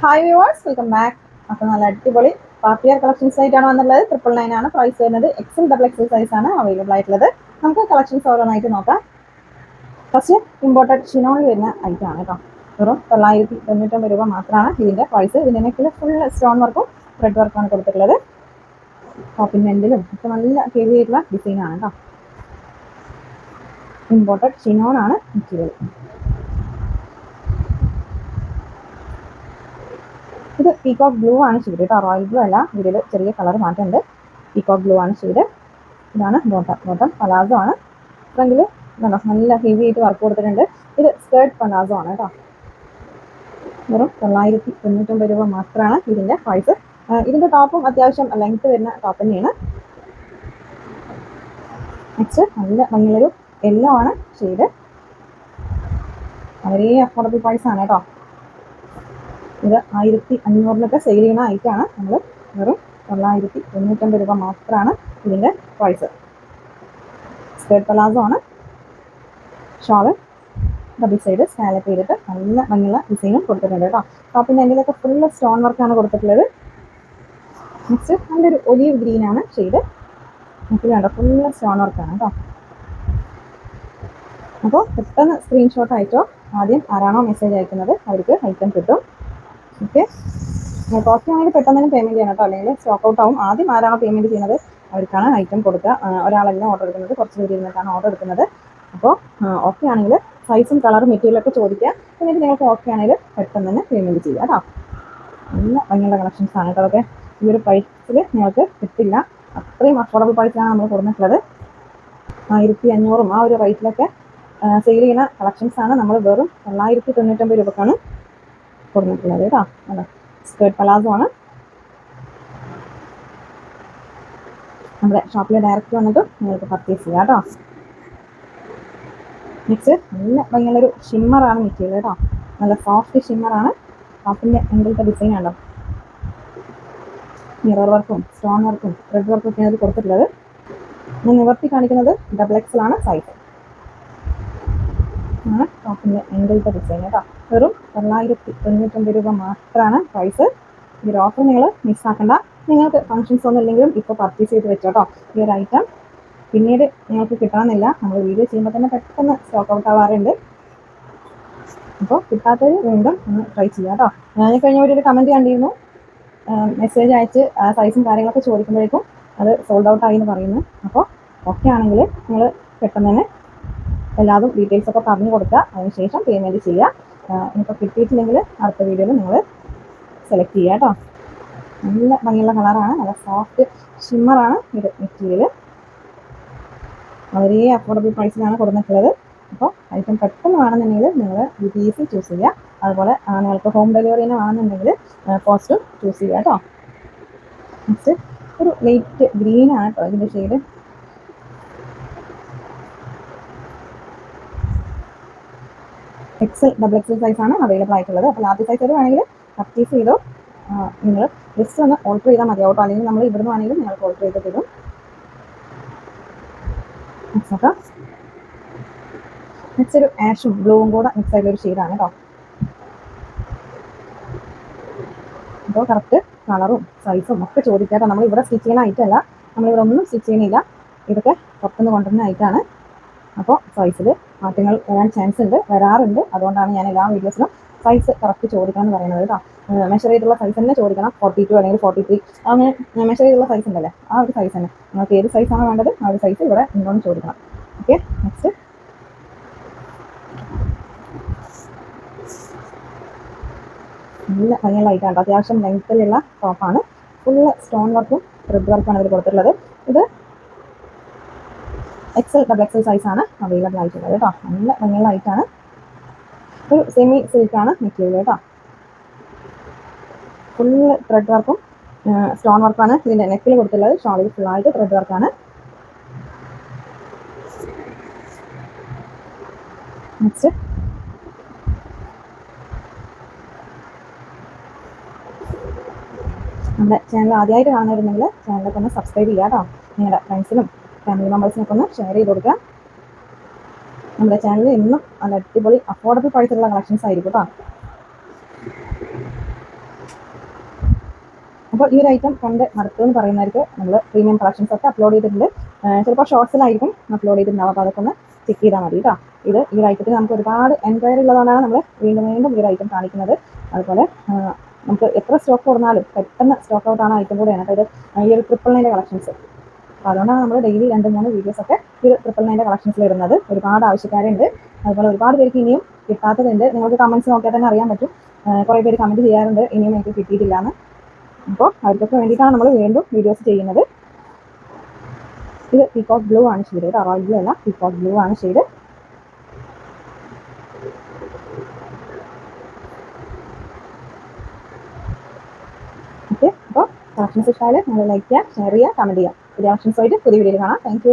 Hi viewers welcome back അപ്പോൾ നല്ല അടിപൊളി പാർട്ടിയർ കളക്ഷൻ കളക്ഷൻസ് ആയിട്ടാണ് വന്നുള്ളത് ട്രിപ്പിൾ നയൻ ആണ്. പ്രൈസ് വരുന്നത് എക്സൽ ഡബിൾ എക്സൽ സൈസ് ആണ് അവൈലബിൾ ആയിട്ടുള്ളത്. നമുക്ക് കളക്ഷൻസ് ഓരോന്നായിട്ട് നോക്കാം. ഫസ്റ്റ് ഇമ്പോർട്ടഡ് ഷിനോണിൽ വരുന്ന ഐറ്റം ആണ് കേട്ടോ. വെറും തൊള്ളായിരത്തി തൊണ്ണൂറ്റൊമ്പത് രൂപ മാത്രമാണ് ഇതിന്റെ പ്രൈസ് ഇതിന്റെ നെക്കിൽ ഫുൾ സ്റ്റോൺ വർക്കും ത്രെഡ് വർക്കാണ് കൊടുത്തിട്ടുള്ളത്. ടോപ്പിന്റെ ഒക്കെ നല്ല ഹെവി ആയിട്ടുള്ള ഡിസൈനാണ് കേട്ടോ. ഇമ്പോർട്ടഡ് ഷിനോൺ ആണ് മെറ്റീരിയൽ ഇത് പീകോക്ക് ബ്ലൂ ആണ് ചൂട്. കേട്ടോ റോയൽ ബ്ലൂ അല്ല. ഇതിൽ ചെറിയ കളർ മാറ്റമുണ്ട്. പീകോക്ക് ബ്ലൂ ആണ് ചൂട്. ഇതാണ് ബോട്ടം ബോട്ടം പലാസോ ആണ്. ഫ്രണ്ടിൽ നല്ല ഹെവി ആയിട്ട് വർക്ക് കൊടുത്തിട്ടുണ്ട്. ഇത് സ്കേർട്ട് പലാസോ ആണ് കേട്ടോ. വെറും തൊള്ളായിരത്തി തൊണ്ണൂറ്റൊമ്പത് രൂപ മാത്രമാണ് ഇതിന്റെ പ്രൈസ് ഇതിന്റെ ടോപ്പും അത്യാവശ്യം ലെങ്ത് വരുന്ന ടോപ്പ് തന്നെയാണ്. നെക്സ്റ്റ് നല്ല നല്ലൊരു യെല്ലോ ആണ് ഷെയ്ഡ് വളരെ അഫോർഡബിൾ പ്രൈസ് ആണ് കേട്ടോ. ഇത് ആയിരത്തി അഞ്ഞൂറിനൊക്കെ സെയിൽ ചെയ്യുന്ന ഐറ്റമാണ് നമ്മൾ വെറും തൊള്ളായിരത്തി തൊണ്ണൂറ്റമ്പത് രൂപ മാത്രമാണ് ഇതിന്റെ പ്രൈസ് സ്കേർട്ട് പലാസോ ആണ്. ഷോൾ ഡബിൾ സൈഡ് സ്കാലപ്പ് ചെയ്തിട്ട് നല്ല ഭംഗിയുള്ള ഡിസൈനും കൊടുത്തിട്ടുണ്ട് കേട്ടോ. അപ്പം പിന്നെ അതിലൊക്കെ ഫുള്ള് സ്റ്റോൺ വർക്കാണ് കൊടുത്തിട്ടുള്ളത്. നെക്സ്റ്റ് നല്ലൊരു ഒലീവ് ഗ്രീൻ ആണ് ഷെയ്ഡ് നമുക്ക് വേണ്ട ഫുള്ള് സ്റ്റോൺ വർക്കാണ് കേട്ടോ. അപ്പോൾ പെട്ടെന്ന് സ്ക്രീൻഷോട്ട് അയച്ചോ ആദ്യം ആരാണോ മെസ്സേജ് അയക്കുന്നത് അവർക്ക് ഐറ്റം കിട്ടും. ഓക്കെ കോസ്റ്റ് ആണെങ്കിൽ പെട്ടെന്ന് തന്നെ പേയ്മെന്റ് ചെയ്യണം കേട്ടോ. അല്ലെങ്കിൽ സ്റ്റോക്ക് ഔട്ട് ആവും. ആദ്യം ആരാണോ പേയ്മെന്റ് ചെയ്യുന്നത് അവർക്കാണ് ഐറ്റം കൊടുക്കുക. ഒരാളല്ല ഓർഡർ എടുക്കുന്നത്. കുറച്ച് പേര് ഇരുന്നിട്ടാണ് ഓർഡർ എടുക്കുന്നത്. അപ്പോൾ ഓക്കെ ആണെങ്കിൽ സൈസും കളറും മെറ്റീരിയലൊക്കെ ചോദിക്കുക. എന്നിട്ട് നിങ്ങൾക്ക് ഓക്കെ ആണെങ്കിൽ പെട്ടെന്ന് തന്നെ പേയ്മെന്റ് ചെയ്യുക കേട്ടോ. നല്ല ഭംഗിയുള്ള കളക്ഷൻസ് ആണ് കേട്ടോ അതൊക്കെ. ഈ ഒരു പ്രൈസിൽ നിങ്ങൾക്ക് കിട്ടില്ല. അത്രയും അഫോർഡബിൾ പ്രൈസിലാണ് നമ്മൾ കൊടുത്തിട്ടുള്ളത്. ആയിരത്തി അഞ്ഞൂറും ആ ഒരു റേറ്റിലൊക്കെ സെയിൽ ചെയ്യുന്ന കളക്ഷൻസ് ആണ്. നമ്മൾ വെറും തൊള്ളായിരത്തി തൊണ്ണൂറ്റൊമ്പത് രൂപക്കാണ് കൊടുത്തിട്ടുള്ളത് കേട്ടോ. അതെ സ്കേർട്ട് പലാസോ ആണ്. നമ്മുടെ ഷോപ്പിൽ ഡയറക്റ്റ് വന്നിട്ട് നിങ്ങൾക്ക് പർച്ചേസ് ചെയ്യാം കേട്ടോ. നെക്സ്റ്റ് നല്ല ഭയങ്കര ഷിമ്മറാണ് മെറ്റീരിയൽ കേട്ടോ. നല്ല സോഫ്റ്റ് ഷിമ്മറാണ് ടോപ്പിന്റെ എന്തൊക്കെ ഡിസൈൻ ആണല്ലോ മിറർ വർക്കും സ്റ്റോൺ വർക്കും റെഡ് വർക്കും ഒക്കെയാണ് ഇത് കൊടുത്തിട്ടുള്ളത്. ഞാൻ നിവർത്തി കാണിക്കുന്നത് ഡബിൾ എക്സലാണ് സൈസ് ആണ് ടോപ്പിന്റെ എങ്കിലത്തെ ഡിസൈൻ കേട്ടോ. വെറും തൊള്ളായിരത്തി തൊണ്ണൂറ്റൊമ്പത് രൂപ മാത്രമാണ് പ്രൈസ് ഈ ഒരു ഓഫർ നിങ്ങൾ മിസ്സാക്കണ്ട നിങ്ങൾക്ക് ഫങ്ഷൻസ് ഒന്നും ഇല്ലെങ്കിലും ഇപ്പോൾ പർച്ചേസ് ചെയ്ത് വെച്ചോട്ടോ. ഈ ഒരു ഐറ്റം പിന്നീട് നിങ്ങൾക്ക് കിട്ടണമെന്നില്ല. നമ്മൾ വീഡിയോ ചെയ്യുമ്പോൾ തന്നെ പെട്ടെന്ന് സ്റ്റോക്ക് ഔട്ട് ആവാറുണ്ട്. അപ്പോൾ കിട്ടാത്തവർ വീണ്ടും ഒന്ന് ട്രൈ ചെയ്യാം കേട്ടോ ഞാൻ കഴിഞ്ഞ ഒരു കമന്റ് കണ്ടിരുന്നു. മെസ്സേജ് അയച്ച് സൈസും കാര്യങ്ങളൊക്കെ ചോദിക്കുമ്പോഴേക്കും അത് സോൾഡ് ഔട്ട് ആയി എന്ന് പറയുന്നു. അപ്പോൾ ഓക്കെ ആണെങ്കിൽ നിങ്ങൾ പെട്ടെന്ന് തന്നെ എല്ലാതും ഡീറ്റെയിൽസ് ഒക്കെ പറഞ്ഞു കൊടുക്കുക. അതിനുശേഷം പേയ്മെന്റ് ചെയ്യുക. ഇപ്പോൾ കിട്ടിയിട്ടില്ലെങ്കിൽ അടുത്ത വീഡിയോയിൽ നിങ്ങൾ സെലക്ട് ചെയ്യുക കേട്ടോ. നല്ല ഭംഗിയുള്ള കളറാണ് നല്ല സോഫ്റ്റ് ഷിമ്മറാണ് ഇത് മെറ്റീരിയൽ വളരെ അഫോർഡബിൾ പ്രൈസിലാണ് കൊടുത്തിട്ടുള്ളത് അപ്പോൾ ഐറ്റം പെട്ടെന്ന് വേണമെന്നുണ്ടെങ്കിൽ നിങ്ങൾ ബി ടി സി ചൂസ് ചെയ്യുക. അതുപോലെ നിങ്ങൾക്ക് ഹോം ഡെലിവറി തന്നെ വേണമെന്നുണ്ടെങ്കിൽ പോസ്റ്റ് ചൂസ് ചെയ്യുക കേട്ടോ. നെക്സ്റ്റ് ഒരു ലൈറ്റ് ഗ്രീനാണ് കേട്ടോ. ഇതിന്റെ ഷെയ്ഡ് എക്സൽ ഡബിൾ എക്സൽ ആണ് അവൈലബിൾ ആയിട്ടുള്ളത്. അപ്പോൾ ലാർജ് സൈസ് വേണമെങ്കിൽ പർച്ചേസ് ചെയ്തോ നിങ്ങൾ ലിസ്റ്റ് ഒന്ന് ഓൾട്ടർ ചെയ്താൽ മതി. കേട്ടോ അല്ലെങ്കിൽ നമ്മൾ ഇവിടുന്ന് വേണമെങ്കിലും നിങ്ങൾക്ക് ഓൾട്ടർ ചെയ്ത് തരും. നെക്സ്റ്റ് ഒരു ആഷും ബ്ലൂവും കൂടെ മിക്സ് ആയിട്ടുള്ള ഒരു ഷെയ്ഡാണ് കേട്ടോ അപ്പോൾ കറക്റ്റ് കളറും സൈസും ഒക്കെ ചോദിക്കാട്ടോ. നമ്മൾ ഇവിടെ സ്റ്റിച്ച് ചെയ്യുന്ന ഐറ്റം അല്ല. നമ്മളിവിടെ ഒന്നും സ്റ്റിച്ച് ചെയ്യുന്നില്ല. ഇതൊക്കെ പുറത്തുനിന്ന് കൊണ്ടുവരുന്ന ഐറ്റമാണ് അപ്പോൾ സൈസിൽ മാറ്റങ്ങൾ വരാൻ ചാൻസ് ഉണ്ട് വരാറുണ്ട്. അതുകൊണ്ടാണ് ഞാൻ എല്ലാ വീഡിയോസിലും സൈസ് കറക്റ്റ് ചോദിക്കണം എന്ന് പറയുന്നത് കേട്ടോ. മെഷർ ചെയ്തുള്ള സൈസ് തന്നെ ചോദിക്കണം. ഫോർട്ടി ടു അല്ലെങ്കിൽ ഫോർട്ടി ത്രീ അങ്ങനെ മെഷർ ചെയ്തുള്ള സൈസ് ഉണ്ടല്ലേ? ആ ഒരു സൈസ് തന്നെ. നിങ്ങൾക്ക് ഏത് സൈസാണ് വേണ്ടത് ആ ഒരു സൈസ് ഇവിടെ ഉണ്ടോയെന്ന് ചോദിക്കണം. ഓക്കെ നെക്സ്റ്റ് നല്ല ഭംഗിയുള്ള ലൈറ്റാണ് അത്യാവശ്യം ലെങ്ത്തിലുള്ള ടോപ്പാണ് ഫുള്ള് സ്റ്റോൺ വർക്കും ത്രെഡ് വർക്കാണ് ഇതിൽ കൊടുത്തിട്ടുള്ളത്. ഇത് എക്സൽ ഡബിൾ എക്സൽ സൈസ് ആണ് അവൈലബിൾ ആയിട്ടുള്ളത് കേട്ടോ നല്ല ഭംഗിയുള്ള ലൈറ്റാണ് ഒരു സെമി സിൽക്കാണ് മെറ്റീരിയൽ കേട്ടോ ഫുള്ള് ത്രെഡ് വർക്കും സ്റ്റോൺ വർക്കാണ് ഇതിന്റെ നെക്കിൽ കൊടുത്തുള്ളത് ഷോളിൽ ഫുള്ളായിട്ട് ത്രെഡ് വർക്കാണ് നെക്സ്റ്റ് നമ്മുടെ ചാനൽ ആദ്യമായിട്ട് കാണുന്നുണ്ടെങ്കിൽ ചാനലൊക്കെ ഒന്ന് സബ്സ്ക്രൈബ് ചെയ്യാം കേട്ടോ നിങ്ങളുടെ ഫ്രണ്ട്സിനും ഫാമിലി മെമ്പേഴ്സിനൊക്കെ ഒന്ന് ഷെയർ ചെയ്ത് കൊടുക്കുക. നമ്മുടെ ചാനലിൽ എന്നും നല്ല അടിപൊളി അഫോർഡബിൾ പ്രൈസിലുള്ള കളക്ഷൻസ് ആയിരിക്കും കേട്ടോ അപ്പോൾ ഈ ഒരു ഐറ്റം കണ്ട് മടുത്തു എന്ന് പറയുന്നവർക്ക് നമ്മൾ പ്രീമിയം കളക്ഷൻസ് ഒക്കെ അപ്ലോഡ് ചെയ്തിട്ടുണ്ട്. ചിലപ്പോൾ ഷോർട്സിലായിരിക്കും അപ്ലോഡ് ചെയ്തിട്ടുണ്ടാവും അപ്പോൾ അതൊക്കെ ഒന്ന് ചെക്ക് ചെയ്താൽ മതി കേട്ടോ ഇത് ഈ ഐറ്റത്തിൽ നമുക്ക് ഒരുപാട് എൻക്വയറി ഉള്ളതുകൊണ്ടാണ് നമ്മൾ വീണ്ടും വീണ്ടും ഈ ഒരു ഐറ്റം കാണിക്കുന്നത്. അതുപോലെ നമുക്ക് എത്ര സ്റ്റോക്ക് കൊടുത്താലും പെട്ടെന്ന് സ്റ്റോക്ക് ഔട്ട് ആണ് ഐറ്റം കൂടെയാണ്. ഇത് ഈ ഒരു ട്രിപ്പിൾ നൈന്റെ കളക്ഷൻസ് അപ്പോൾ അതുകൊണ്ടാണ് നമ്മൾ ഡെയിലി രണ്ട് മൂന്ന് വീഡിയോസ് ഒക്കെ ഈ ട്രിപ്പിൾ നയന്റെ കളക്ഷൻസിൽ ഇടുന്നത്. ഒരുപാട് ആവശ്യക്കാരുണ്ട്. അതുപോലെ ഒരുപാട് പേർക്ക് ഇനിയും കിട്ടാത്തതുണ്ട്. നിങ്ങൾക്ക് കമൻസ് നോക്കിയാൽ തന്നെ അറിയാൻ പറ്റും. കുറേ പേര് കമന്റ് ചെയ്യാറുണ്ട്. ഇനിയും എനിക്ക് കിട്ടിയിട്ടില്ല എന്ന് അപ്പോൾ അവർക്കൊക്കെ വേണ്ടിയിട്ടാണ് നമ്മൾ വീണ്ടും വീഡിയോസ് ചെയ്യുന്നത്. ഇത് പീക്കോക്ക് ബ്ലൂ ആണ് ഷെയ്ഡ് കേട്ടോ റോയൽ ബ്ലൂ അല്ല പീക്കോക്ക് ബ്ലൂ ആണ് ചെയ്ത് ഓക്കെ അപ്പോൾ കളക്ഷൻസ് ഇഷ്ടമായാലും നിങ്ങൾ ലൈക്ക് ചെയ്യുക ഷെയർ ചെയ്യുക കമന്റ് ചെയ്യുക. പുതിയ കളക്ഷൻസ് ആയിട്ട് പുതിയ വീഡിയോയിൽ കാണാം താങ്ക്